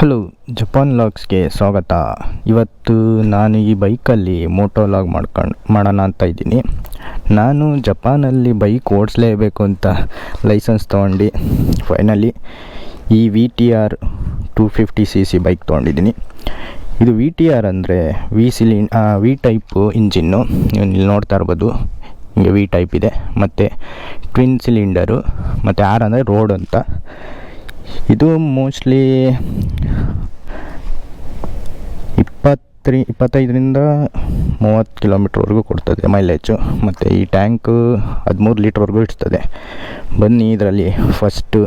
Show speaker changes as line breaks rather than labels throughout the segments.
Hello, Japan ಲಾಗ್ಸ್ಗೆ ಸ್ವಾಗತ. ಇವತ್ತು ನಾನು ಈ ಬೈಕಲ್ಲಿ ಮೋಟೋ ಲಾಗ್ ಮಾಡ್ಕೊಂಡು, ಮಾಡೋಣ ಅಂತ ಇದ್ದೀನಿ. ನಾನು ಜಪಾನಲ್ಲಿ ಬೈಕ್ ಓಡಿಸ್ಲೇಬೇಕು ಅಂತ ಲೈಸೆನ್ಸ್ ತೊಗೊಂಡು, ಫೈನಲಿ ಈ V T R two fifty C C bike ತೊಗೊಂಡಿದ್ದೀನಿ. ಇದು ವಿ ಟಿ ಆರ್ ಅಂದರೆ ವಿ ಸಿಲಿನ್ ವಿ ಟೈಪು ಇಂಜಿನ್ನು. ನೀವು ಇಲ್ಲಿ ನೋಡ್ತಾ ಇರ್ಬೋದು, ಹಿಂಗೆ ವಿ ಟೈಪ್ ಇದೆ. ಮತ್ತು ಟ್ವಿನ್ ಸಿಲಿಂಡರು, ಮತ್ತು ಆರ್ ಅಂದರೆ ರೋಡ್ ಅಂತ. ಇದು ಮೋಸ್ಟ್ಲಿ ಇಪ್ಪತ್ತರಿ ಇಪ್ಪತ್ತೈದರಿಂದ ಮೂವತ್ತು ಕಿಲೋಮೀಟ್ರ್ವರೆಗೂ ಕೊಡ್ತದೆ ಮೈಲೇಜು ಮತ್ತು ಈ ಟ್ಯಾಂಕು ಹದಿಮೂರು ಲೀಟ್ರ್ವರೆಗೂ ಇಡ್ತದೆ. ಬನ್ನಿ ಇದರಲ್ಲಿ ಫಸ್ಟು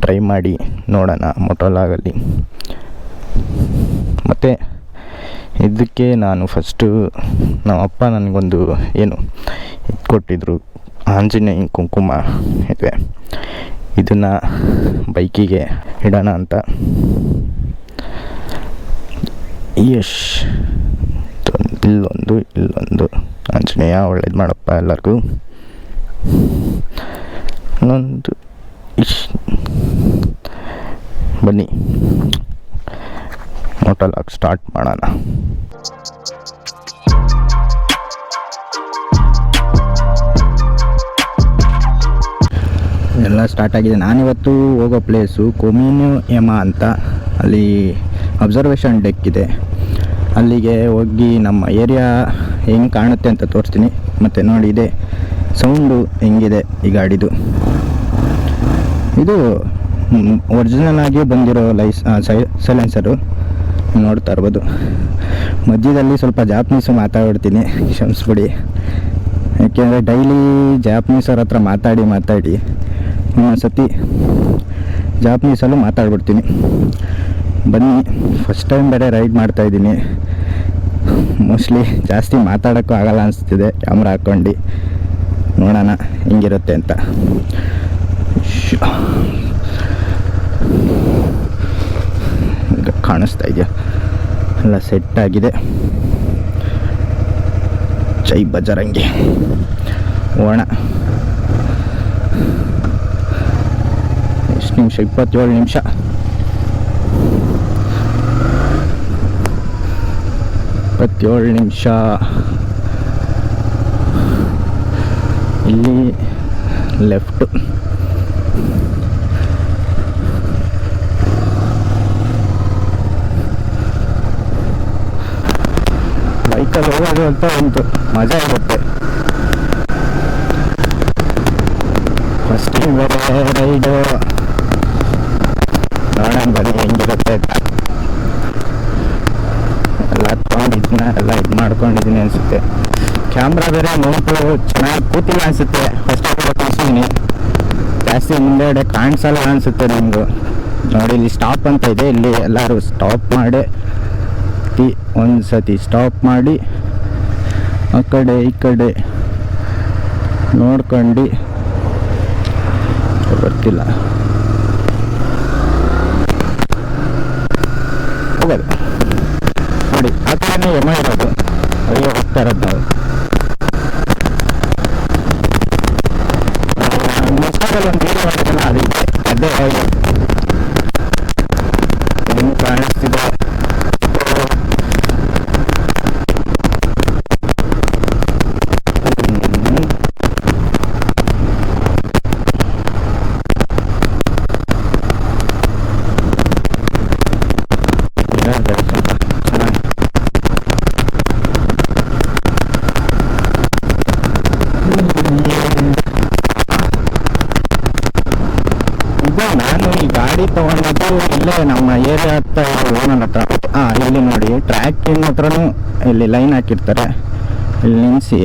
ಡ್ರೈವ್ ಮಾಡಿ ನೋಡೋಣ ಮೊಟೋಲಾಗಲ್ಲಿ ಮತ್ತು ಇದಕ್ಕೆ ನಾನು ಫಸ್ಟು ನಮ್ಮ ಅಪ್ಪ ನನಗೊಂದು ಏನು ಇದು ಕೊಟ್ಟಿದ್ರು. ಆಂಜನೇಯ ಕುಂಕುಮ ಇದೆ. ಇದನ್ನು ಬೈಕಿಗೆ ಇಡೋಣ ಅಂತ. ಯಶ್. ಇಲ್ಲೊಂದು ಇಲ್ಲೊಂದು. ಆಂಜನೇಯ, ಒಳ್ಳೇದು ಮಾಡಪ್ಪ ಎಲ್ಲರಿಗೂ. ಇನ್ನೊಂದು, ಇಶ್. ಬನ್ನಿ. ಮೋಟಲ್ ಹಾಕಿ ಸ್ಟಾರ್ಟ್ ಮಾಡೋಣ. ಎಲ್ಲ ಸ್ಟಾರ್ಟ್ ಆಗಿದೆ. ನಾನಿವತ್ತು ಹೋಗೋ ಪ್ಲೇಸು ಕೊಮಿನ್ಯು ಯಮ ಅಂತ ಅಲ್ಲಿ ಅಬ್ಸರ್ವೇಷನ್ ಡೆಕ್ ಇದೆ. ಅಲ್ಲಿಗೆ ಹೋಗಿ ನಮ್ಮ ಏರಿಯಾ ಹೆಂಗೆ ಕಾಣುತ್ತೆ ಅಂತ ತೋರಿಸ್ತೀನಿ. ಮತ್ತು ನೋಡಿ, ಇದೆ ಸೌಂಡು ಹೆಂಗಿದೆ ಈ ಗಾಡಿದು. ಇದು ಒರಿಜಿನಲ್ ಆಗಿ ಬಂದಿರೋ ಲೈಸ್ ಸೈಲೆನ್ಸರು ನೋಡ್ತಾ ಇರ್ಬೋದು. ಮಧ್ಯದಲ್ಲಿ ಸ್ವಲ್ಪ ಜಾಪನೀಸು ಮಾತಾಡ್ತೀನಿ. ಕ್ಷಮಿಸ್ಬಿಡಿ. ಯಾಕೆಂದರೆ ಡೈಲಿ ಜಾಪನೀಸವ್ರ ಹತ್ರ ಮಾತಾಡಿ ಮಾತಾಡಿ. ಸತಿ ಜಾಪನೀಸಲ್ಲೂ ಮಾತಾಡ್ಬಿಡ್ತೀನಿ. ಬನ್ನಿ ಫಸ್ಟ್ ಟೈಮ್ ಬೇರೆ ರೈಡ್ ಮಾಡ್ತಾಯಿದ್ದೀನಿ ಮೋಸ್ಟ್ಲಿ ಜಾಸ್ತಿ ಮಾತಾಡೋಕ್ಕೂ ಆಗಲ್ಲ ಅನಿಸ್ತಿದೆ ಕ್ಯಾಮ್ರ ಹಾಕ್ಕೊಂಡು. ನೋಡೋಣ, ಹೆಂಗಿರುತ್ತೆ ಅಂತ. ಕಾಣಿಸ್ತಾ ಇದೆಯಾ? ಎಲ್ಲ ಸೆಟ್ ಆಗಿದೆ. ಜೈ ಬಜರಂಗಿ. ಹೋಗೋಣ ಎಷ್ಟು ನಿಮಿಷ ಇಪ್ಪತ್ತೇಳು ನಿಮಿಷ ಇಪ್ಪತ್ತೇಳು ನಿಮಿಷ ಇಲ್ಲಿ ಲೆಫ್ಟ್ ಬೈಕಲ್ಲಿ ಹೋಗೋದು ಅಂತ ಒಂದು ಮಜಾ ಇರುತ್ತೆ. ಫಸ್ಟ್ ರೈಡು ನೋಡೋಣ ಬನ್ನಿ ಹೆಂಗಿರುತ್ತೆ ಎಲ್ಲ ತೊಗೊಂಡಿದ್ದೀನ ಎಲ್ಲ ಇದು ಮಾಡ್ಕೊಂಡಿದ್ದೀನಿ ಅನಿಸುತ್ತೆ ಕ್ಯಾಮ್ರಾ ಬೇರೆ ನೋಡ್ಕೊಳ್ಳೋ ಚೆನ್ನಾಗಿ ಕೂತಿಲ್ಲ ಅನಿಸುತ್ತೆ ಫಸ್ಟ್ ತೋರಿಸಿದ್ದೀನಿ ಜಾಸ್ತಿ ಮುಂದೆಗಡೆ ಕಾಣಿಸಲ್ಲ ಅನಿಸುತ್ತೆ ನಮ್ಮದು ನೋಡಿ ಇಲ್ಲಿ ಸ್ಟಾಪ್ ಅಂತ ಇದೆ ಇಲ್ಲಿ ಎಲ್ಲರೂ ಸ್ಟಾಪ್ ಮಾಡಿ ಒಂದು ಸತಿ ಸ್ಟಾಪ್ ಮಾಡಿ ಆ ಕಡೆ ಈ ಕಡೆ ನೋಡ್ಕೊಂಡು ಬರ್ತಿಲ್ಲ ಹೋಗೋದು ನೋಡಿ ಆ ಕಡೆನೇ ಯಮ ಇರೋದು ಅಯ್ಯೋ ಹೋಗ್ತಾ ಇರೋದು ನಾವು ಇನ್ಸ್ಟಾದಲ್ಲಿ ಒಂದು ವೀಡಿಯೋ ಮಾಡಿದ್ದಲ್ಲ ಅದು ಇದೆ. ಅದೇ ಹೌದು ಹೆಂಗೆ ಕಾಣಿಸ್ತಿದೆ ಹ್ಮ್. ಇದಾಗಿದೆ ಸ್ವಲ್ಪ ಚೆನ್ನಾಗಿ ಇದು ನಾನು ಈ ಗಾಡಿ ನಮ್ಮ ಏರಿಯಾ ಹತ್ರ ಓನರ್ ಹತ್ರ ಹಾಂ ಇಲ್ಲಿ ನೋಡಿ ಟ್ರ್ಯಾಕಿನ ಹತ್ರನೂ ಇಲ್ಲಿ ಲೈನ್ ಹಾಕಿರ್ತಾರೆ. ಇಲ್ಲಿ ನಿಲ್ಲಿಸಿ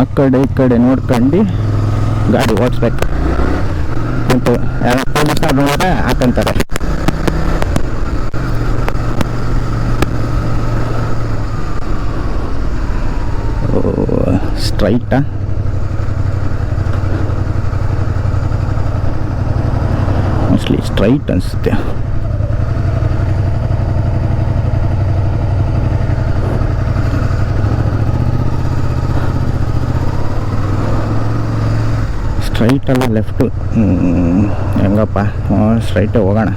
ಆ ಕಡೆ ಈ ಕಡೆ ನೋಡ್ಕೊಂಡು ಗಾಡಿ ಓಡಿಸ್ಬೇಕು. ಮತ್ತು ಪೊಲೀಸ್ ನೋಡಿದ್ರೆ ಹಾಕಂತಾರೆ. ಸ್ಟ್ರೈಟಾ? ಮೋಸ್ಟ್ಲಿ ಸ್ಟ್ರೈಟ್ ಅನಿಸುತ್ತೆ ಸ್ಟ್ರೈಟಲ್ಲ ಲೆಫ್ಟು ಹೆಂಗಪ್ಪ? ಸ್ಟ್ರೈಟೇ ಹೋಗೋಣ.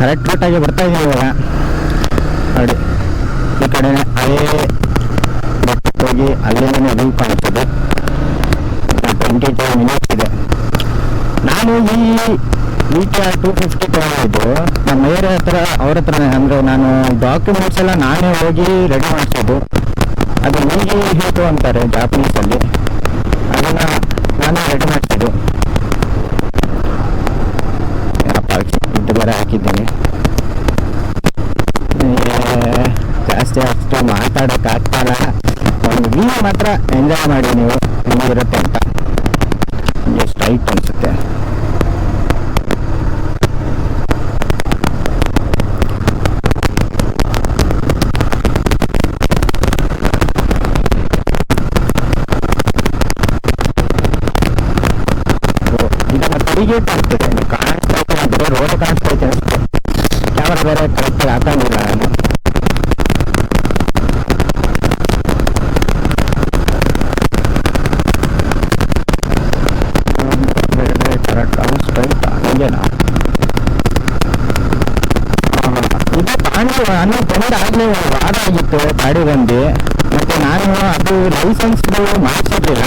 ಕರೆಕ್ಟ್ ರೂಟಾಗೆ ಬರ್ತಾ ಇದ್ದೀವಿ ಇವಾಗ? ಕಡೆ ಹಳೇ ಬೆಟ್ಟಕ್ಕೆ ಹೋಗಿ ಅಲ್ಲಿಂದನೇ ವ್ಯೂ ಕಾಣಿಸ್ತದೆ ಟ್ವೆಂಟಿ ಟೂ ಮಿನಿಟ್ಸ್ ಇದೆ ನಾನು ಈ V T R two fifty ತಗೊಂಡಿದ್ದು ನಮ್ಮ ಏರಿಯಾ ಹತ್ರ, ಅವ್ರ ಹತ್ರನೇ ಅಂದರೆ ನಾನು ಡಾಕ್ಯುಮೆಂಟ್ಸ್ ಎಲ್ಲ ನಾನೇ ಹೋಗಿ ರೆಡಿ ಮಾಡಿಸೋದು. ಅದು ನಿಮಗೆ ಹೇಟು ಅಂತಾರೆ ಜಾಪನೀಸಲ್ಲಿ ಅದನ್ನು ನಾನೇ ರೆಡಿ ಮಾಡಿಸೋದು. ಇದು ಬೇರೆ ಹಾಕಿದ್ದೀನಿ ಏ, ಜಾಸ್ತಿ ಅಷ್ಟು ಮಾತಾಡೋಕ್ಕಾಗ್ತಾರ ಒಂದು ವ್ಯೂ ಮಾತ್ರ ಎಂಜಾಯ್ ಮಾಡಿ ನೀವು, ಹೆಂಗಿರುತ್ತೆ ಅಂತ. ಎಷ್ಟು ಸ್ಟ್ರೈಟ್ ಅನಿಸುತ್ತೆ. ನೀವು ಕಾಣಿಸ್ತಾ ಇದೆ ರೋಡ್ ಕಾಣಿಸ್ತಾ ಇದೆ ಅಷ್ಟೇ ಕ್ಯಾಮರಾ ಬೇರೆ ಕರೆಕ್ಟಾಗಿ ಹಾಕೊಂಡಿಲ್ಲ ನಾನು ಕರೆಕ್ಟ್ ಸ್ಟ್ರೈಟ್ ಹಂಗೇನಾ ಇದು ಕಾಣಿಸುವ ಅನ್ನೋ ಆಗಲೇ ವಾರ ಆಗಿತ್ತು ಗಾಡಿ ಬಂದು. ಮತ್ತೆ ನಾನು ಅದು ಲೈಸೆನ್ಸ್ ಮಾಡಿಸಿರ್ಲಿಲ್ಲ.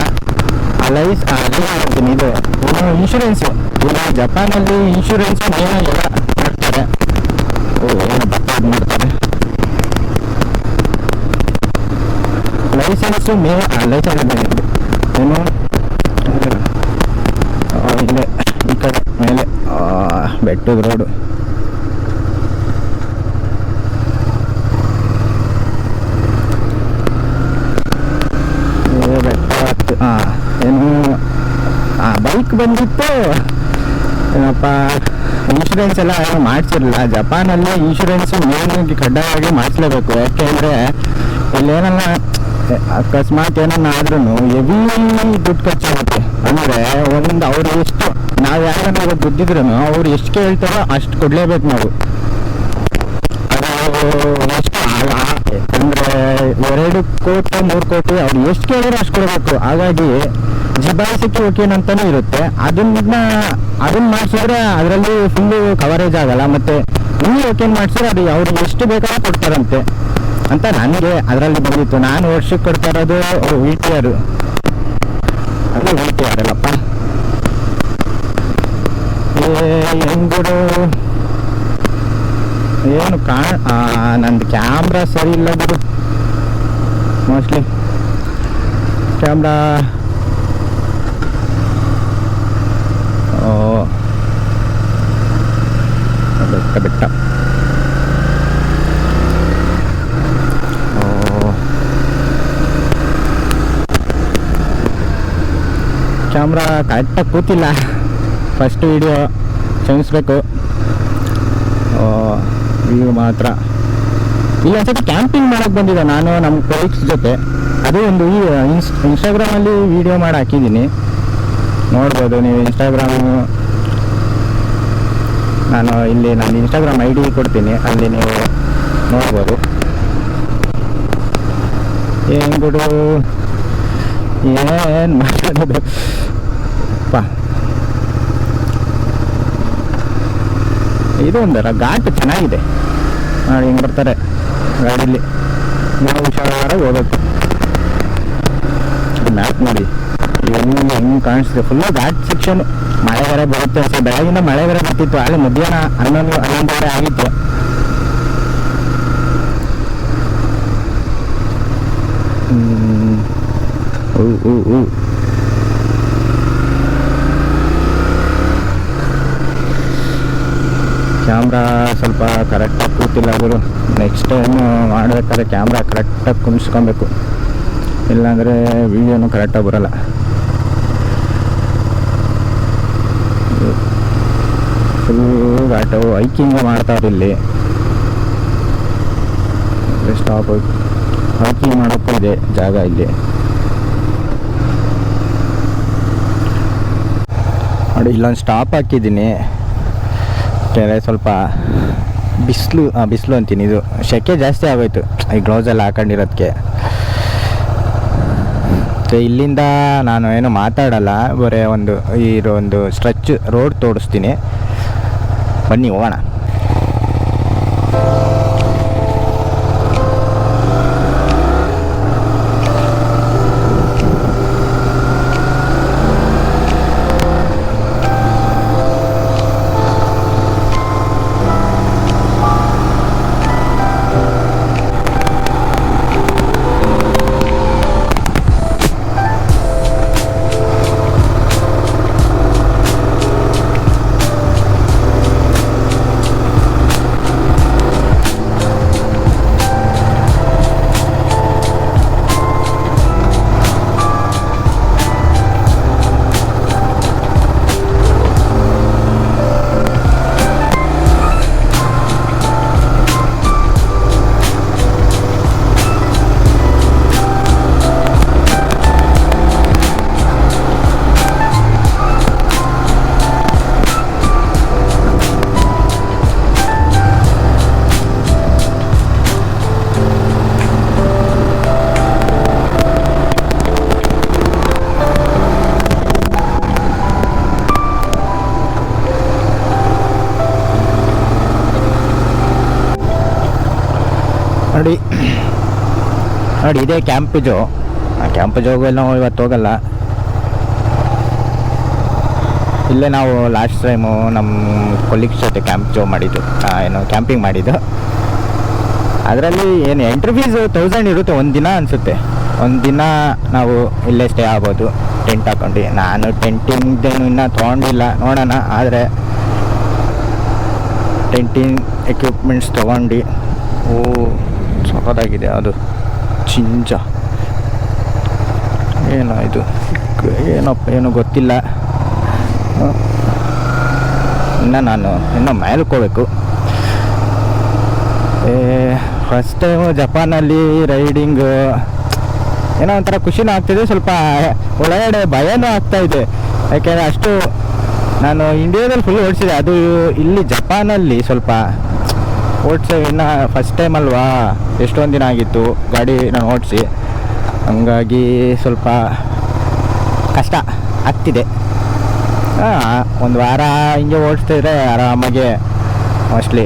ಆ ಲೈಸ್ ಮಾಡ್ತೀನಿ ಇದು. ಇನ್ನು ಇನ್ಶೂರೆನ್ಸ್ ಈಗ ಜಪಾನಲ್ಲಿ ಇನ್ಶೂರೆನ್ಸ್ ಏನೋ ಇಲ್ಲ ಮಾಡ್ತಾರೆ. ಓ ಏನು ಮಾಡ್ತಾರೆ. ಲೈಸೆನ್ಸ್ ಮೇ ಲೈಸೆನ್ಸ್ ಏನು? ಆ, ಇಲ್ಲೇ ಈ ಕಡೆ ಮೇಲೆ. ಬೆಟ್ಟದ ರೋಡು ಏ, ಬೆಟ್ಟ ಹತ್ತು ಹಾಂ ಏನು ಹಾಂ ಬೈಕ್ ಬಂದಿತ್ತು. ಏನಪ್ಪ ಇನ್ಶೂರೆನ್ಸ್ ಎಲ್ಲ ಮಾಡಿಸಿರಲಿಲ್ಲ. ಜಪಾನಲ್ಲಿ ಇನ್ಶೂರೆನ್ಸ್ ಮೇನ್ ಕಡ್ಡಾಯವಾಗಿ ಮಾಡಿಸ್ಲೇಬೇಕು. ಯಾಕೆಂದರೆ ಇಲ್ಲೇನಲ್ಲ, ಅಕಸ್ಮಾತ್ ಏನನ್ನ ಆದ್ರೂ ಹೆವಿ ದುಡ್ಡು ಖರ್ಚಾಗುತ್ತೆ ಅಂದರೆ ಒಂದು ಅವ್ರು ಎಷ್ಟು, ನಾವು ಯಾರನ್ನ ದುಡ್ಡಿದ್ರು ಅವ್ರು ಎಷ್ಟು ಕೇಳ್ತಾರೋ ಅಷ್ಟು ಕೊಡಲೇಬೇಕು ನಾವು. ಅದು, ಎಷ್ಟು ಆ- ಅಂದ್ರೆ ಎರಡು ಕೋಟಿ, ಮೂರು ಕೋಟಿ, ಅವ್ರು ಎಷ್ಟು ಕೇಳಿದ್ರೆ ಅಷ್ಟು ಕೊಡಬೇಕು. ಹಾಗಾಗಿ ಜಿಬಾಯಿಸಕ್ಕೆ ಓಕೆನ್ ಅಂತಾನೂ ಇರುತ್ತೆ. ಅದನ್ನ ಅದನ್ನ ಮಾಡಿಸಿದ್ರೆ ಅದರಲ್ಲಿ ಫುಲ್ಲು ಕವರೇಜ್ ಆಗಲ್ಲ. ಮತ್ತೆ ನೀವು ಓಕೆನ್ ಮಾಡಿಸಿದ್ರೆ ಅದು ಅವ್ರು ಎಷ್ಟು ಬೇಕಾದ್ರೂ ಕೊಡ್ತಾರಂತೆ ಅಂತ ನನಗೆ ಅದರಲ್ಲಿ ಬಂದಿತ್ತು. ನಾನು ವರ್ಷಕ್ಕೆ ಕೊಡ್ತಾ ಇರೋದು ವಿ ಟಿ ಅದು ವಿ ಟಿ ಆರ್ ಅಲ್ಲಪ್ಪ ಏನು ಕಾ ಆ, ನಂದು ಕ್ಯಾಮ್ರಾ ಸರಿ ಇಲ್ಲ ಬಿಡು. ಮೋಸ್ಟ್ಲಿ ಕ್ಯಾಮ್ರಾ ಓ ಬೆಟ್ಟ. ಬೆಟ್ಟ ಕ್ಯಾಮ್ರಾ ಕರೆಕ್ಟಾಗಿ ಕೂತಿಲ್ಲ. ಫಸ್ಟ್ ವಿಡಿಯೋ ಕ್ಷಮಿಸ್ಬೇಕು ವ್ಯೂ ಮಾತ್ರ. ಇಲ್ಲಿ ಒಂದ್ಸತಿ ಕ್ಯಾಂಪಿಂಗ್ ಮಾಡಕ್ಕೆ ಬಂದಿದ್ದೆ. ನಾನು ನಮ್ಮ ಕೊಲೀಗ್ಸ್ ಜೊತೆ. ಅದೇ ಒಂದು ಈ ಇನ್ಸ್ ಇನ್ಸ್ಟಾಗ್ರಾಮಲ್ಲಿ ವಿಡಿಯೋ ಮಾಡಿ ಹಾಕಿದ್ದೀನಿ. ನೋಡ್ಬೋದು, ನೀವು ಇನ್ಸ್ಟಾಗ್ರಾಮ್ ನಾನು ಇಲ್ಲಿ ನಾನು ಇನ್ಸ್ಟಾಗ್ರಾಮ್ ಐ ಡಿ ಕೊಡ್ತೀನಿ. ಅಲ್ಲಿ ನೀವು ನೋಡ್ಬೋದು. ಏನು ಬಿಡು? ಏನು ಮಾತಾಡೋದು ಅಪ್ಪ ಇದು ಒಂದರ ಘಾಟ್ ಚೆನ್ನಾಗಿದೆ. ನೋಡಿ, ಹಿಂಗೆ ಬರ್ತಾರೆ ಗಾಡೀಲಿ. ನಾವು ಹುಷಾರಾಗಿ ಹೋಗ್ಬೇಕು. ಮ್ಯಾಪ್ ನೋಡಿ. ಹೆಂಗೆ ಹೆಂಗೆ ಕಾಣಿಸ್ತಿದೆ. ಫುಲ್ಲು ಘಾಟ್ ಸೆಕ್ಷನ್ ಮಳೆ ಬೇರೆ ಬರುತ್ತೆ ಅನ್ಸುತ್ತೆ ಬೆಳಗಿಂದ ಮಳೆ ಬೇರೆ ಬರ್ತಿತ್ತು. ಅಲ್ಲಿ ಮಧ್ಯಾಹ್ನ ಹನ್ನೊಂದು, ಹನ್ನೊಂದುವರೆ ಆಗಿತ್ತು. ಹ್ಞೂ ಹ್ಞೂ ಊ ಕ್ಯಾಮ್ರಾ ಸ್ವಲ್ಪ ಕರೆಕ್ಟಾಗಿ ಕೂತಿಲ್ಲ ಗುರು. ನೆಕ್ಸ್ಟ್ ಟೈಮು ಮಾಡಬೇಕಾದ್ರೆ ಕ್ಯಾಮ್ರಾ ಕರೆಕ್ಟಾಗಿ ಕುಣಿಸ್ಕೊಬೇಕು ಇಲ್ಲಾಂದರೆ ವೀಡಿಯೋನು ಕರೆಕ್ಟಾಗಿ ಬರೋಲ್ಲ. ಫುಲ್ ಘಾಟು ಹೈಕಿಂಗ್ ಮಾಡ್ತಾರೆ ಇಲ್ಲಿ. ಸ್ಟಾಪ್ ಹೈಕಿಂಗ್ ಮಾಡೋಕ್ಕೂ ಇದೆ ಜಾಗ ಇಲ್ಲಿ. ನೋಡಿ, ಇಲ್ಲೊಂದು ಸ್ಟಾಪ್ ಹಾಕಿದ್ದೀನಿ. ಕೆರೆ ಸ್ವಲ್ಪ ಬಿಸಿಲು ಬಿಸಿಲು ಅಂತೀನಿ. ಇದು ಸೆಕೆ ಜಾಸ್ತಿ ಆಗೋಯ್ತು. ಈ ಗ್ಲೌಸ್ ಎಲ್ಲ ಹಾಕೊಂಡಿರೋದಕ್ಕೆ ಇಲ್ಲಿಂದ ನಾನು ಏನು ಮಾತಾಡಲ್ಲ. ಬರೀ ಒಂದು, ಈ ಒಂದು ಸ್ಟ್ರೆಚ್ ರೋಡ್ ತೋರಿಸ್ತೀನಿ. ಬನ್ನಿ, ಹೋಗೋಣ. ನೋಡಿ, ಇದೇ ಕ್ಯಾಂಪ್ ಜೋ ಕ್ಯಾಂಪ್ ಜೋಗು ಎಲ್ಲ ನಾವು ಇವತ್ತು ಹೋಗಲ್ಲ. ಇಲ್ಲೇ ನಾವು ಲಾಸ್ಟ್ ಟೈಮು ನಮ್ಮ ಕೊಲೀಗ್ಸ್ ಜೊತೆ ಕ್ಯಾಂಪ್ ಜೋ ಮಾಡಿದ್ದು. ಏನು ಕ್ಯಾಂಪಿಂಗ್ ಮಾಡಿದ್ದು. ಅದರಲ್ಲಿ ಏನು ಎಂಟ್ರಿ ಫೀಸು ತೌಸಂಡ್ ಇರುತ್ತೆ ಒಂದು ದಿನ ಅನಿಸುತ್ತೆ. ಒಂದು ದಿನ ನಾವು ಇಲ್ಲೇ ಸ್ಟೇ ಆಗ್ಬೋದು. ಟೆಂಟ್ ಹಾಕೊಂಡು. ನಾನು ಟೆಂಟಿಂಗ್ದೇನು ಇನ್ನೂ ತೊಗೊಂಡಿಲ್ಲ, ನೋಡೋಣ. ಆದರೆ ಟೆಂಟಿಂಗ್ ಎಕ್ವಿಪ್ಮೆಂಟ್ಸ್ ತೊಗೊಂಡು. ಓ, ಸಖತ್ತಾಗಿದೆ ಅದು. ಚಿಂಚ ಏನೋ ಇದು ಏನಪ್ಪ, ಏನೋ ಗೊತ್ತಿಲ್ಲ. ಇನ್ನು ನಾನು ಇನ್ನೂ ಮೇಲ್ಕೋಬೇಕು ಏ ಫಸ್ಟ್ ಟೈಮು ಜಪಾನಲ್ಲಿ ರೈಡಿಂಗು. ಏನೋ ಒಂಥರ ಖುಷಿನೂ ಆಗ್ತಿದೆ, ಸ್ವಲ್ಪ ಒಳಗಡೆ ಭಯನೂ ಆಗ್ತಾ ಇದೆ. ಯಾಕೆಂದರೆ ಅಷ್ಟು ನಾನು ಇಂಡಿಯಾದಲ್ಲಿ ಫುಲ್ ಓಡಿಸಿದೆ. ಅದು ಇಲ್ಲಿ ಜಪಾನಲ್ಲಿ ಸ್ವಲ್ಪ ಓಡಿಸಿ ಇನ್ನು ಫಸ್ಟ್ ಟೈಮ್ ಅಲ್ವಾ? ಎಷ್ಟೊಂದು ದಿನ ಆಗಿತ್ತು, ಗಾಡಿ ನಾನು ಓಡಿಸಿ. ಹಂಗಾಗಿ ಸ್ವಲ್ಪ ಕಷ್ಟ ಆಗ್ತಿದೆ. ಒಂದು ವಾರ ಹಿಂಗೆ ಓಡಿಸ್ತಿದ್ರೆ ಆರಾಮಾಗೆ ಮೋಸ್ಟ್ಲಿ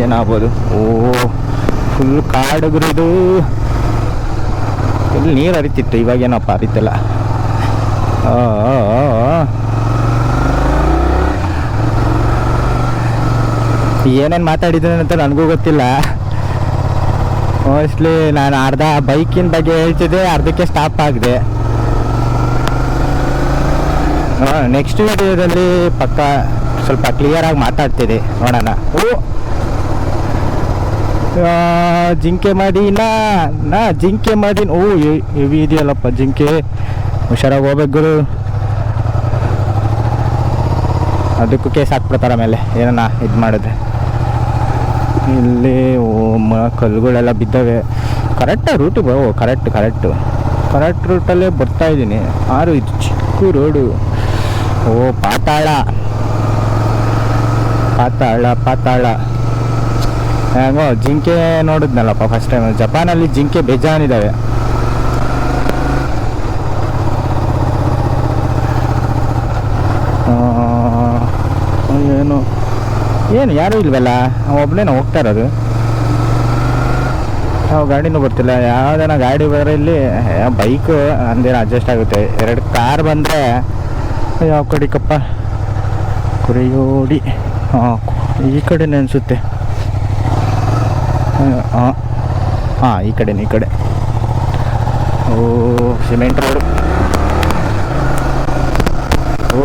ಏನಾಗ್ಬೋದು? ಓ ಫುಲ್ ಕಾಡುಗ್ರದು. ಇಲ್ಲಿ ನೀರು ಹರಿತಿತ್ತು, ಇವಾಗೇನಪ್ಪ ಹರಿತಿಲ್ಲ ಆ, ಆ, ಆ, ಆ. ಏನೇನು ಮಾತಾಡಿದ್ದೀನಿ ಅಂತ ನನಗೂ ಗೊತ್ತಿಲ್ಲ. ಮೋಸ್ಟ್ಲಿ ನಾನು ಅರ್ಧ ಬೈಕಿನ ಬಗ್ಗೆ ಹೇಳ್ತಿದ್ದೆ ಅರ್ಧಕ್ಕೆ ಸ್ಟಾಪ್ ಆಗಿದೆ. ನೆಕ್ಸ್ಟ್ ವಿಡಿಯೋದಲ್ಲಿ ಪಕ್ಕ ಸ್ವಲ್ಪ ಕ್ಲಿಯರಾಗಿ ಮಾತಾಡ್ತಿದೆ ನೋಡೋಣ. ಓ! ಆ, ಜಿಂಕೆ ಮಾಡಿ ನಾ ಜಿಂಕೆ ಮಾಡಿ ಓ ಇವಿ ಇದೆಯಲ್ಲಪ್ಪ ಜಿಂಕೆ. ಹುಷಾರಾಗಿ ಹೋಗ್ಬೇಕು ಗುರು. ಅದಕ್ಕೂ ಕೇಸ್ ಹಾಕ್ಬಿಡ್ತಾರೆ ಆಮೇಲೆ ಏನನ್ನ ಇದು ಮಾಡಿದ್ರೆ. ಇಲ್ಲಿ ಮ, ಕಲ್ಲುಗಳೆಲ್ಲ ಬಿದ್ದವೆ. ಕರೆಕ್ಟ್ ರೂಟು ಓ ಕರೆಕ್ಟ್ ಕರೆಕ್ಟು ಕರೆಕ್ಟ್ ರೂಟಲ್ಲೇ ಬರ್ತಾ ಇದ್ದೀನಿ. ಆರು, ಇದು ಚಿಕ್ಕ ರೋಡು ಓ, ಪಾತಾಳ. ಪಾತಾಳ ಪಾತಾಳ. ಹೇಗೋ, ಜಿಂಕೆ ನೋಡಿದ್ನಲ್ಲಪ್ಪ ಫಸ್ಟ್ ಟೈಮ್ ಜಪಾನಲ್ಲಿ ಜಿಂಕೆ ಬೇಜಾನಿದ್ದಾವೆ ಏನು? ಏನು, ಯಾರೂ ಇಲ್ವಲ್ಲ? ಒಬ್ಬನೇ ಹೋಗ್ತಾ ಇರೋದು. ನಾವು ಗಾಡಿನೂ ಬರ್ತಿಲ್ಲ. ಯಾವ್ದಾನ ಗಾಡಿ ಬರೋ ಇಲ್ಲಿ ಬೈಕ್ ಅಂದೇನು ಅಡ್ಜಸ್ಟ್ ಆಗುತ್ತೆ. ಎರಡು ಕಾರ್ ಬಂದರೆ ಯಾವ ಕಡೆ ಕಪ್ಪ ಕುರಿಯೋಡಿ. ಹಾಂ ಈ ಕಡೆನೇ ಅನಿಸುತ್ತೆ. ಹಾಂ ಹಾಂ ಈ ಕಡೆನೇ, ಈ ಕಡೆ. ಓ ಸಿಮೆಂಟ್ ರೋಡ್ ಓ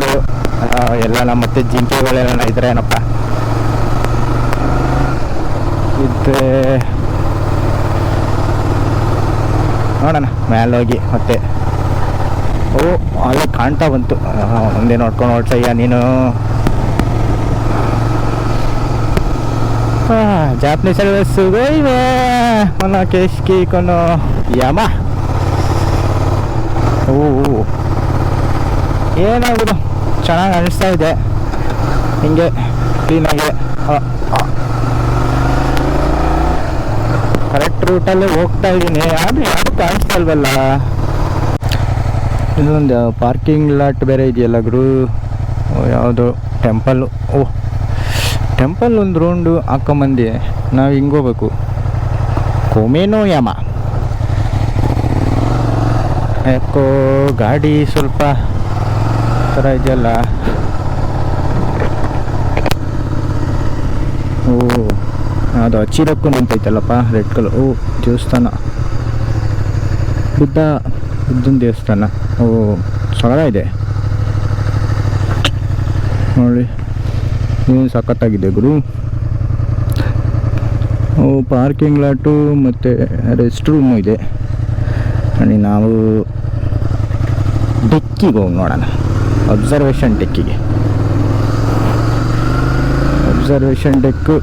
ರೋಡು ಎಲ್ಲ ನಮ್ಮ ಮತ್ತೆ ಜಿಂಕೆಗಳೆಲ್ಲ ಇದ್ರೇನಪ್ಪ ಇದ್ದೆ ನೋಡೋಣ ಮೇಲೆ ಹೋಗಿ ಮತ್ತೆ. ಓ, ಅಲ್ಲೇ ಕಾಣ್ತಾ ಬಂತು. ಒಂದೇ ನೋಡ್ಕೊಂಡು ಹೊಡ್ಸಯ್ಯ ನೀನು. ಜಾಪನೀಸ್ ಸುಗೈವೆ? ಕೊನೋ ಕೇಶ್ಕಿ ಕೊನೋ ಯಮ. ಓ. ಏನಾಗುದು? ಚೆನ್ನಾಗಿ ಅನಿಸ್ತಾ ಇದೆ. ಹಿಂಗೆ ಕ್ಲೀನಾಗಿ ಕರೆಕ್ಟ್ ರೂಟಲ್ಲಿ ಹೋಗ್ತಾ ಇದ್ದೀನಿ ಯಾರು ಕಾಣಿಸ್ತಾ ಇಲ್ವಲ್ಲ? ಇಲ್ಲೊಂದು ಪಾರ್ಕಿಂಗ್ ಲಾಟ್ ಬೇರೆ ಇದೆಯಲ್ಲ ಗುರು? ಯಾವುದು ಟೆಂಪಲ್ ಓ ಟೆಂಪಲ್ ಒಂದು ರೌಂಡು ಹಾಕೊಂಬಂದು. ನಾವು ಹಿಂಗೆ ಹೋಗ್ಬೇಕು. ಕೊಮೇನೋ ಯಮ ಯಾಕೋ ಗಾಡಿ ಸ್ವಲ್ಪ ಥರ ಇದೆಯಲ್ಲ ಓ ಅದು ಹಚ್ಚಿರಕ್ಕೂ ನಿಂತೈತಲ್ಲಪ್ಪ ರೆಡ್ ಕಲರ್ ಓ ದೇವಸ್ಥಾನ ಬುದ್ಧ ಬುದ್ಧನ ದೇವಸ್ಥಾನ ಓ ಸಗಳ ಇದೆ ನೋಡಿ ಏನು ಸಖತ್ತಾಗಿದೆ ಗುರು ಓ ಪಾರ್ಕಿಂಗ್ ಲಾಟು ಮತ್ತು ರೆಸ್ಟ್ ರೂಮು ಇದೆ ನೋಡಿ ನಾವು ಡಿಕ್ಕಿಗೆ ಹೋಗಿ ನೋಡೋಣ ಅಬ್ಸರ್ವೇಷನ್ ಡೆಕ್ಕಿಗೆ ಅಬ್ಸರ್ವೇಷನ್ ಡೆಕ್ಕು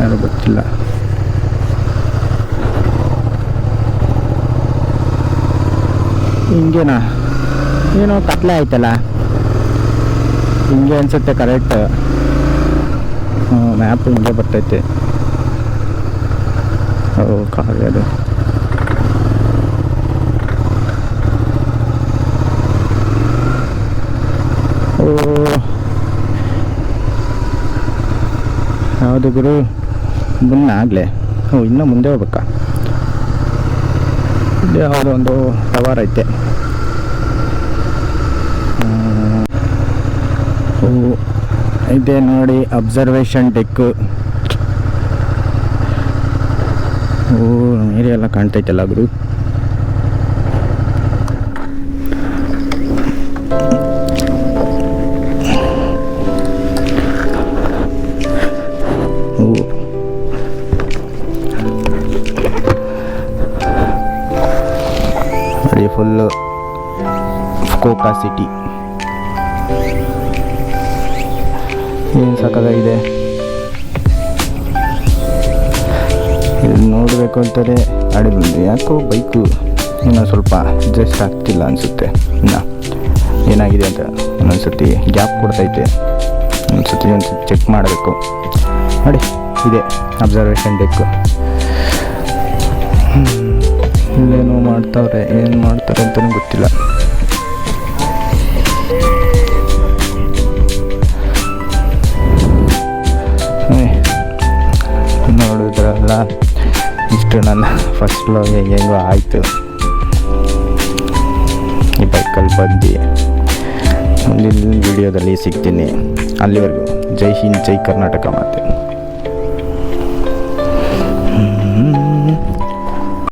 ಯಾರು ಗೊತ್ತಿಲ್ಲ. ಹಿಂಗೇನಾ? ಏನೋ ಕತ್ಲೆ ಆಯ್ತಲ್ಲ? ಹಿಂಗೆ ಅನ್ಸುತ್ತೆ ಕರೆಕ್ಟ್ ಮ್ಯಾಪ್ ಹಿಂಗೆ ಬರ್ತೈತೆ. ಓ ಕಾಗೆ ಅದು ಓ ಯಾವುದು ಗುರು ಬನ್ನ ಆಗಲೇ. ಹ್ಞೂ ಇನ್ನೂ ಮುಂದೆ ಹೋಗ್ಬೇಕಾ? ಇಲ್ಲಿ ಯಾವುದೋ ಒಂದು ಟವರ್ ಐತೆ. ಇದೆ ನೋಡಿ ಅಬ್ಸರ್ವೇಷನ್ ಡೆಕ್ಕು ಓ, ಏರಿಯಾ ಎಲ್ಲ ಕಾಣ್ತೈತಲ್ಲ ಗುರು? ಫುಕೋಕಾ ಸಿಟಿ ಏನು ಸಾಕಾಗಿದೆ ನೋಡಬೇಕು ಅಂತಾರೆ ಅಡಿ ಬಂದು. ಯಾಕೋ ಬೈಕು ಇನ್ನೂ ಸ್ವಲ್ಪ ಅಡ್ಜಸ್ಟ್ ಆಗ್ತಿಲ್ಲ ಅನಿಸುತ್ತೆ. ಇನ್ನು ಏನಾಗಿದೆ ಅಂತ ಇನ್ನೊಂದು ಸರ್ತಿ ಗ್ಯಾಪ್ ಕೊಡ್ತೈತೆ. ಒಂದ್ಸರ್ತಿ ಒಂದು ಚೆಕ್ ಮಾಡಬೇಕು. ನೋಡಿ ಇದೆ ಅಬ್ಸರ್ವೇಷನ್ ಡೆಕ್ಕು ಇಲ್ಲೇನೋ ಮಾಡ್ತಾವ್ರೆ. ಏನು ಮಾಡ್ತಾರೆ ಅಂತಲೂ ಗೊತ್ತಿಲ್ಲ. ನನ್ನ ಫಸ್ಟ್ ಲವ್ ಹೆಂಗೋ ಆಯಿತು. ಈ ಬೈಕಲ್ಲಿ ಬಂದು ಮುಂದಿನ ವಿಡಿಯೋದಲ್ಲಿ ಸಿಗ್ತೀನಿ. ಅಲ್ಲಿವರೆಗೂ ಜೈ ಹಿಂದ್, ಜೈ ಕರ್ನಾಟಕ ಮಾತೆ.